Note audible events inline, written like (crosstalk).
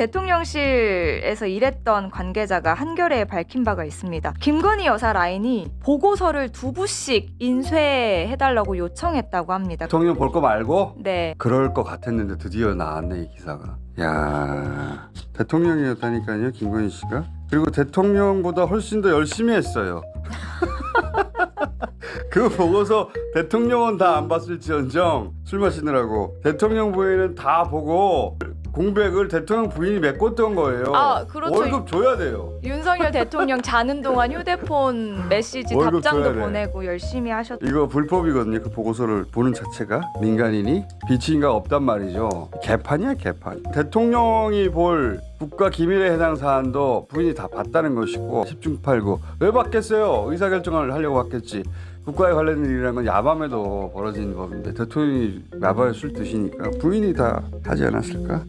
대통령실에서 일했던 관계자가 한겨레에 밝힌 바가 있습니다. 김건희 여사 라인이 보고서를 두 부씩 인쇄해달라고 요청했다고 합니다. 대통령 볼 거 말고 네. 그럴 것 같았는데 드디어 나왔네 이 기사가. 야 대통령이었다니까요 김건희 씨가. 그리고 대통령보다 훨씬 더 열심히 했어요. (laughs) 그 보고서 대통령은 다 안 봤을지언정 술 마시느라고 대통령 부인은 다 보고 공백을 대통령 부인이 메꿨던 거예요. 아, 그렇죠. 월급 줘야 돼요. 윤석열 대통령 자는 동안 휴대폰 메시지 월급 답장도 줘야 돼. 보내고 열심히 하셨. 이거 불법이거든요. 그 보고서를 보는 자체가 민간인이 비치인가 없단 말이죠. 개판이야 개판. 대통령이 볼 국가 기밀에 해당 사안도 부인이 다 봤다는 것이고 10중 8구 왜 받겠어요? 의사결정을 하려고 받겠지. 국가에 관련 일이라는 건 야밤에도 벌어지는 법인데 대통령이 야밤에 술 드시니까 부인이 다 하지 않았을까?